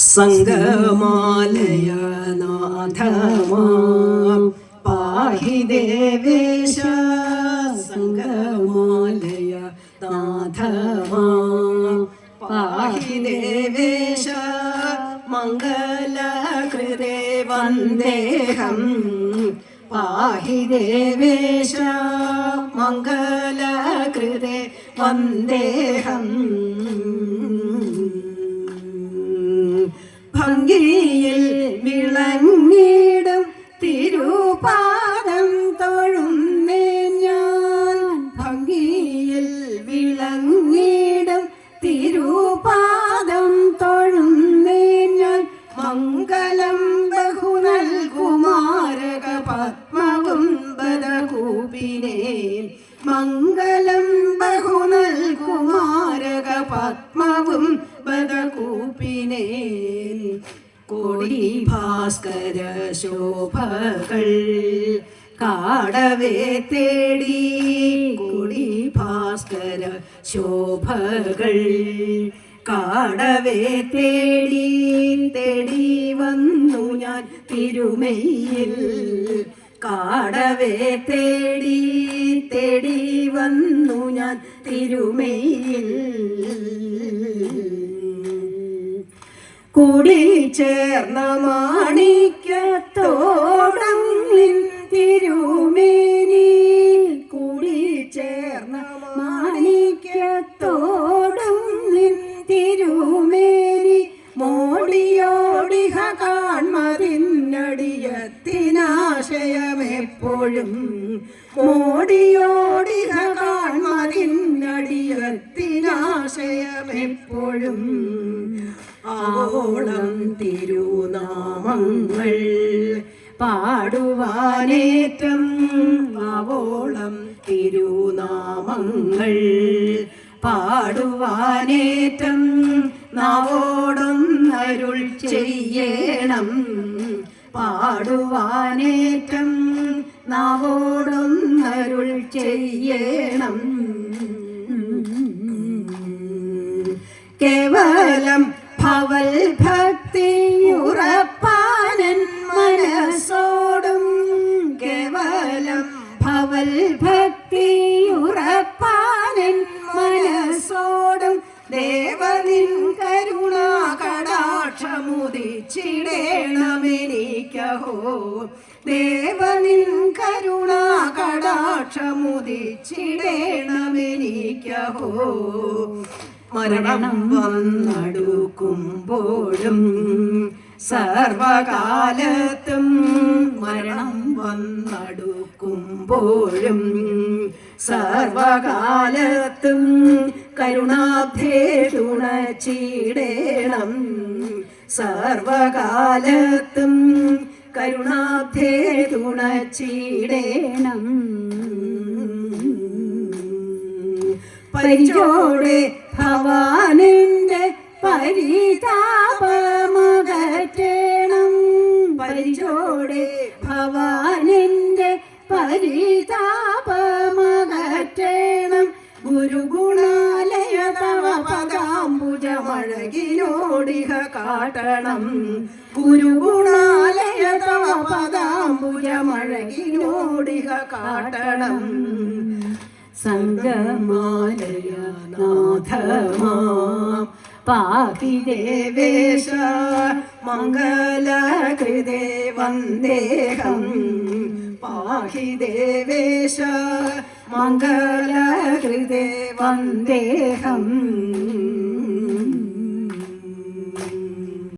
സംഗമാലയ നാഥമാം പാഹി ദേവേശ സംഗമാലയ നാഥമാം പാഹി ദേവേശ മംഗളകൃതേ വന്ദേഹം. പാഹി ദേവേശ മംഗളകൃതേ വന്ദേഹം. ഭംഗിയിൽ വിളങ്ങിടും തിരുപാദം തൊഴുന്നേ ഞാൻ. ഭംഗിയിൽ വിളങ്ങിടും തിരുപാദം തൊഴുന്നേ ഞാൻ. മംഗളം ബഹു നൽകുമാരക പത്മവും ബദകൂപിനേ മംഗളം ബഹു നൽകുമാരക പത്മവും ബദകൂപിനേ കോടി ഭാസ്കര ശോഭകൾ കാടവേ തേടി. കൊടി ഭാസ്കര ശോഭകൾ കാടവേ തേടി. തേടി വന്നു ഞാൻ തിരുമയിൽ. കാടവേ തേടി തേടി വന്നു ഞാൻ തിരുമയിൽ. കൂടി ചേർന്ന മാണിക്കത്തോടം തിരുമേനി കൂടി ചേർന്ന മാണിക്കത്തോടം തിരുമേനി മോടിയോടിഹ കാൺമതിന്നടിയത്തിനാശയമെപ്പോഴും മോടിയോടിഹ കാൺമതിന്നടിയത്തിനാശയമെപ്പോഴും ആവോളം തിരുനാമങ്ങൾ പാടുവാനേറ്റം ആവോളം തിരുനാമങ്ങൾ പാടുവാനേറ്റം നാവോടൊന്നരുൾ ചെയ്യണം. പാടുവാനേറ്റം നാവോടൊന്നരുൾ ചെയ്യണം. കേവലം ഭവൽ ഭക്തിയുറപ്പാനൻ മനസ്സോടും കേവലം ഭവൽ ഭക്തിയുറപ്പാനൻ മനസ്സോടും ദേവനിൻ കരുണ കടാക്ഷമുദിച്ചിടേണമെനിക്കഹോ. ദേവനിൻ കരുണ കടാക്ഷമുദിച്ചിടേണമെനിക്കഹോ. മരണം വന്നടുക്കുമ്പോഴും സർവകാലത്തും മരണം വന്നടുക്കുമ്പോഴും സർവകാലത്തും കരുണാഭേ തുണച്ചിടേണം സർവകാലത്തും കരുണാഭേ തുണച്ചിടേണം പരിചോടെ ഭവാനിന്റെ പരിതാപമകറ്റണം. പരിചോടെ ഭവാനിന്റെ പരിതാപമകറ്റണം. ഗുരുഗുണാലയ തവ പദാംബുജമഴകിനോടിഹ കാട്ടണം ഗുരുഗുണാലയ തവ പദാംബുജമഴകിനോടിഹ കാട്ടണം സംഗമാലയ നാഥമാം പാപി ദേവേശ മംഗളകൃതേ വന്ദേഹം. പാഹി ദേവേശ മംഗളകൃതേ വന്ദേഹം.